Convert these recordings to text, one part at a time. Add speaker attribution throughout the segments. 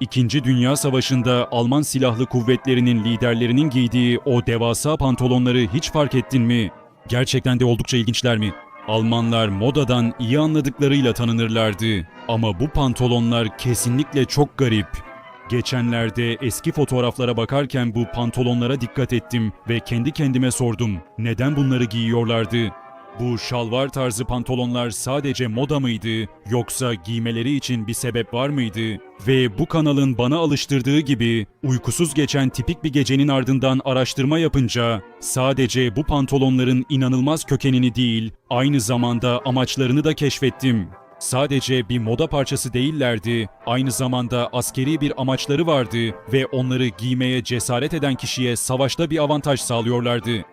Speaker 1: İkinci Dünya Savaşı'nda Alman silahlı kuvvetlerinin liderlerinin giydiği o devasa pantolonları hiç fark ettin mi? Gerçekten de oldukça ilginçler mi? Almanlar modadan iyi anladıklarıyla tanınırlardı. Ama bu pantolonlar kesinlikle çok garip. Geçenlerde eski fotoğraflara bakarken bu pantolonlara dikkat ettim ve kendi kendime sordum. Neden bunları giyiyorlardı? Bu şalvar tarzı pantolonlar sadece moda mıydı yoksa giymeleri için bir sebep var mıydı? Ve bu kanalın bana alıştırdığı gibi uykusuz geçen tipik bir gecenin ardından araştırma yapınca sadece bu pantolonların inanılmaz kökenini değil aynı zamanda amaçlarını da keşfettim. Sadece bir moda parçası değillerdi, aynı zamanda askeri bir amaçları vardı ve onları giymeye cesaret eden kişiye savaşta bir avantaj sağlıyorlardı.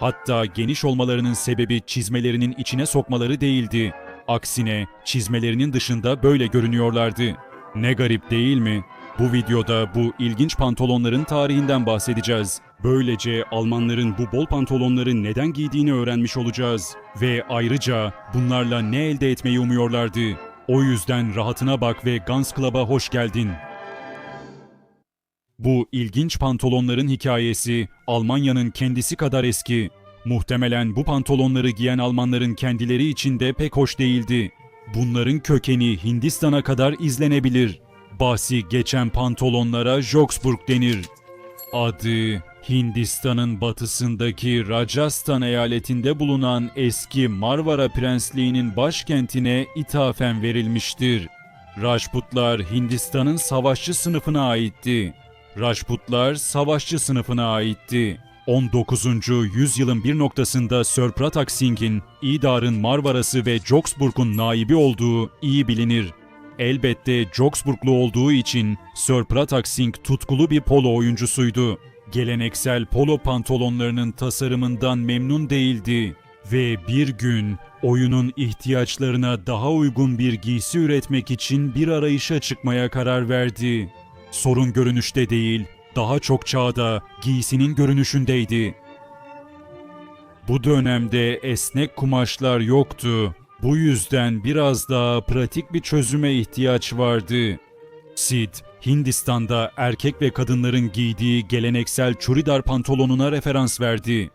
Speaker 1: Hatta geniş olmalarının sebebi çizmelerinin içine sokmaları değildi. Aksine çizmelerinin dışında böyle görünüyorlardı. Ne garip değil mi? Bu videoda bu ilginç pantolonların tarihinden bahsedeceğiz. Böylece Almanların bu bol pantolonları neden giydiğini öğrenmiş olacağız. Ve ayrıca bunlarla ne elde etmeyi umuyorlardı. O yüzden rahatına bak ve Guns Club'a hoş geldin. Bu ilginç pantolonların hikayesi Almanya'nın kendisi kadar eski. Muhtemelen bu pantolonları giyen Almanların kendileri için de pek hoş değildi. Bunların kökeni Hindistan'a kadar izlenebilir. Bahsi geçen pantolonlara Jogsburg denir. Adı Hindistan'ın batısındaki Rajasthan eyaletinde bulunan eski Marvara Prensliği'nin başkentine ithafen verilmiştir. Rajputlar Hindistan'ın savaşçı sınıfına aitti. Rajputlar savaşçı sınıfına aitti. 19. yüzyılın bir noktasında Sir Pratak Singh'in İdar'ın Marvarası ve Jogsburg'un naibi olduğu iyi bilinir. Elbette Jogsburglu olduğu için Sir Pratak Singh tutkulu bir polo oyuncusuydu. Geleneksel polo pantolonlarının tasarımından memnun değildi ve bir gün oyunun ihtiyaçlarına daha uygun bir giysi üretmek için bir arayışa çıkmaya karar verdi. Sorun görünüşte değil, daha çok çağda giysinin görünüşündeydi. Bu dönemde esnek kumaşlar yoktu. Bu yüzden biraz daha pratik bir çözüme ihtiyaç vardı. Sid, Hindistan'da erkek ve kadınların giydiği geleneksel churidar pantolonuna referans verdi.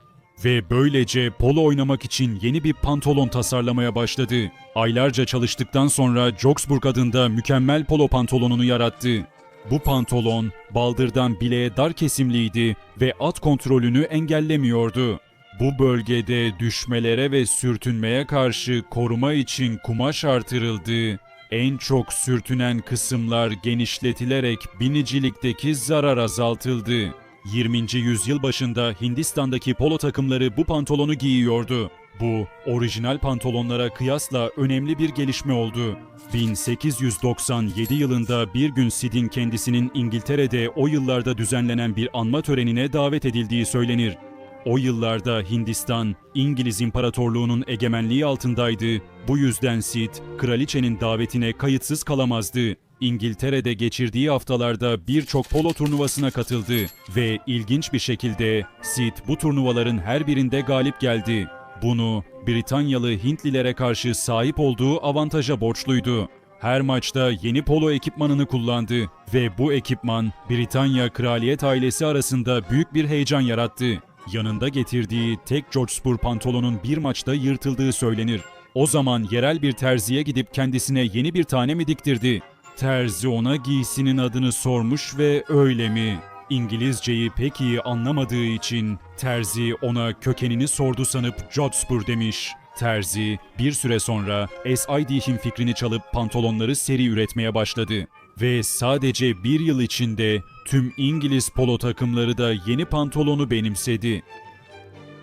Speaker 1: Ve böylece polo oynamak için yeni bir pantolon tasarlamaya başladı. Aylarca çalıştıktan sonra Jogsburg adında mükemmel polo pantolonunu yarattı. Bu pantolon baldırdan bileğe dar kesimliydi ve at kontrolünü engellemiyordu. Bu bölgede düşmelere ve sürtünmeye karşı koruma için kumaş artırıldı. En çok sürtünen kısımlar genişletilerek binicilikteki zarar azaltıldı. 20. yüzyıl başında Hindistan'daki polo takımları bu pantolonu giyiyordu. Bu, orijinal pantolonlara kıyasla önemli bir gelişme oldu. 1897 yılında bir gün Sid'in kendisinin İngiltere'de o yıllarda düzenlenen bir anma törenine davet edildiği söylenir. O yıllarda Hindistan, İngiliz İmparatorluğu'nun egemenliği altındaydı. Bu yüzden Sid, kraliçenin davetine kayıtsız kalamazdı. İngiltere'de geçirdiği haftalarda birçok polo turnuvasına katıldı ve ilginç bir şekilde Sid bu turnuvaların her birinde galip geldi. Bunu Britanyalı Hintlilere karşı sahip olduğu avantaja borçluydu. Her maçta yeni polo ekipmanını kullandı ve bu ekipman Britanya kraliyet ailesi arasında büyük bir heyecan yarattı. Yanında getirdiği tek George Spur pantolonun bir maçta yırtıldığı söylenir. O zaman yerel bir terziye gidip kendisine yeni bir tane mi diktirdi? Terzi ona giysinin adını sormuş ve öyle mi? İngilizceyi pek iyi anlamadığı için Terzi ona kökenini sordu sanıp Jodhpur demiş. Terzi bir süre sonra SID'in fikrini çalıp pantolonları seri üretmeye başladı. Ve sadece bir yıl içinde tüm İngiliz polo takımları da yeni pantolonu benimsedi.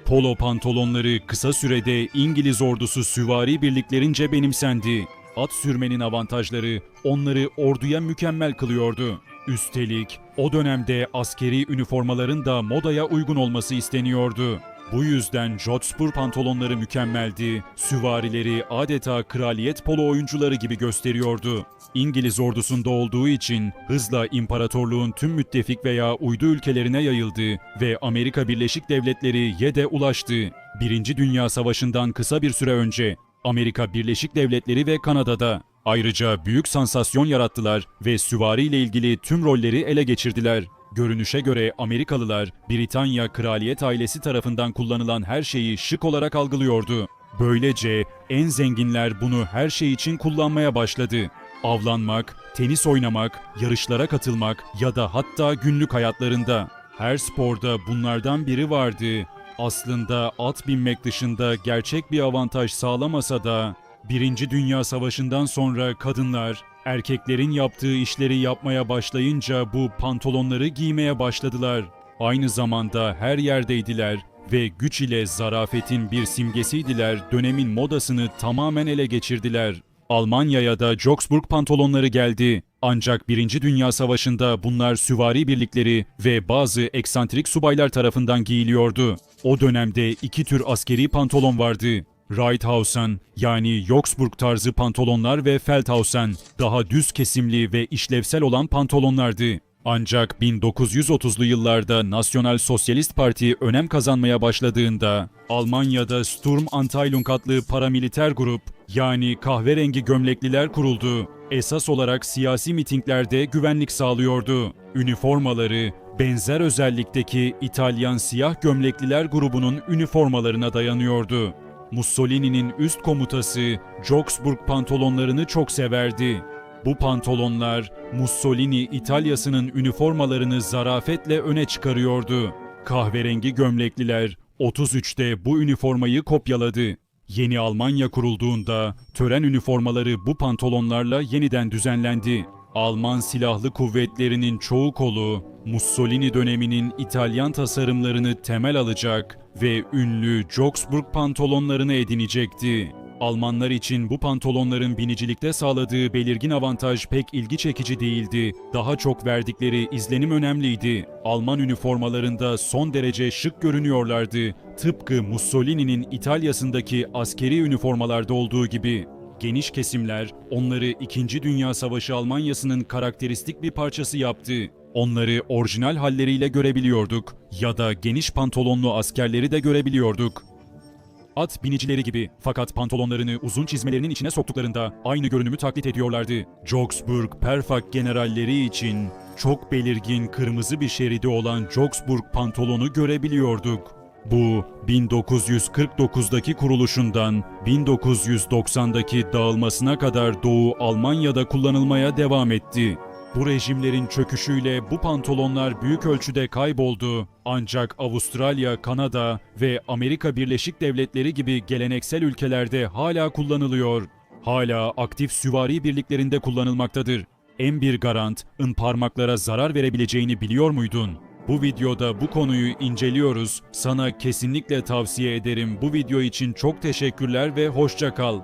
Speaker 1: Polo pantolonları kısa sürede İngiliz ordusu süvari birliklerince benimsendi. At sürmenin avantajları onları orduya mükemmel kılıyordu. Üstelik o dönemde askeri üniformaların da modaya uygun olması isteniyordu. Bu yüzden Jodhpur pantolonları mükemmeldi. Süvarileri adeta kraliyet polo oyuncuları gibi gösteriyordu. İngiliz ordusunda olduğu için hızla imparatorluğun tüm müttefik veya uydu ülkelerine yayıldı ve Amerika Birleşik Devletleri YED'e ulaştı. Birinci Dünya Savaşı'ndan kısa bir süre önce Amerika Birleşik Devletleri ve Kanada'da Ayrıca büyük sansasyon yarattılar ve süvari ile ilgili tüm rolleri ele geçirdiler. Görünüşe göre Amerikalılar Britanya kraliyet ailesi tarafından kullanılan her şeyi şık olarak algılıyordu. Böylece en zenginler bunu her şey için kullanmaya başladı. Avlanmak, tenis oynamak, yarışlara katılmak ya da hatta günlük hayatlarında. Her sporda bunlardan biri vardı. Aslında at binmek dışında gerçek bir avantaj sağlamasa da Birinci Dünya Savaşı'ndan sonra kadınlar erkeklerin yaptığı işleri yapmaya başlayınca bu pantolonları giymeye başladılar. Aynı zamanda her yerdeydiler ve güç ile zarafetin bir simgesiydiler. Dönemin modasını tamamen ele geçirdiler. Almanya'ya da Joksburg pantolonları geldi. Ancak Birinci Dünya Savaşı'nda bunlar süvari birlikleri ve bazı eksantrik subaylar tarafından giyiliyordu. O dönemde iki tür askeri pantolon vardı. Reithausen yani Joksburg tarzı pantolonlar ve Feldhausen daha düz kesimli ve işlevsel olan pantolonlardı. Ancak 1930'lu yıllarda Nasyonal Sosyalist Parti önem kazanmaya başladığında Almanya'da Sturm Anteilung adlı paramiliter grup yani kahverengi gömlekliler kuruldu. Esas olarak siyasi mitinglerde güvenlik sağlıyordu. Üniformaları benzer özellikteki İtalyan siyah gömlekliler grubunun üniformalarına dayanıyordu. Mussolini'nin üst komutası Joksburg pantolonlarını çok severdi. Bu pantolonlar Mussolini İtalya'sının üniformalarını zarafetle öne çıkarıyordu. Kahverengi gömlekliler 33'te bu üniformayı kopyaladı. Yeni Almanya kurulduğunda tören üniformaları bu pantolonlarla yeniden düzenlendi. Alman silahlı kuvvetlerinin çoğu kolu Mussolini döneminin İtalyan tasarımlarını temel alacak ve ünlü Joksburg pantolonlarını edinecekti. Almanlar için bu pantolonların binicilikte sağladığı belirgin avantaj pek ilgi çekici değildi. Daha çok verdikleri izlenim önemliydi. Alman üniformalarında son derece şık görünüyorlardı. Tıpkı Mussolini'nin İtalya'sındaki askeri üniformalarda olduğu gibi. Geniş kesimler onları 2. Dünya Savaşı Almanyası'nın karakteristik bir parçası yaptı. Onları orijinal halleriyle görebiliyorduk ya da geniş pantolonlu askerleri de görebiliyorduk. At binicileri gibi fakat pantolonlarını uzun çizmelerinin içine soktuklarında aynı görünümü taklit ediyorlardı. Joksburg Perfak generalleri için çok belirgin kırmızı bir şeridi olan Joksburg pantolonu görebiliyorduk. Bu 1949'daki kuruluşundan 1990'daki dağılmasına kadar Doğu Almanya'da kullanılmaya devam etti. Bu rejimlerin çöküşüyle bu pantolonlar büyük ölçüde kayboldu. Ancak Avustralya, Kanada ve Amerika Birleşik Devletleri gibi geleneksel ülkelerde hala kullanılıyor. Hala aktif süvari birliklerinde kullanılmaktadır. En bir garant, ın parmaklara zarar verebileceğini biliyor muydun? Bu videoda bu konuyu inceliyoruz. Sana kesinlikle tavsiye ederim. Bu video için çok teşekkürler ve hoşça kal.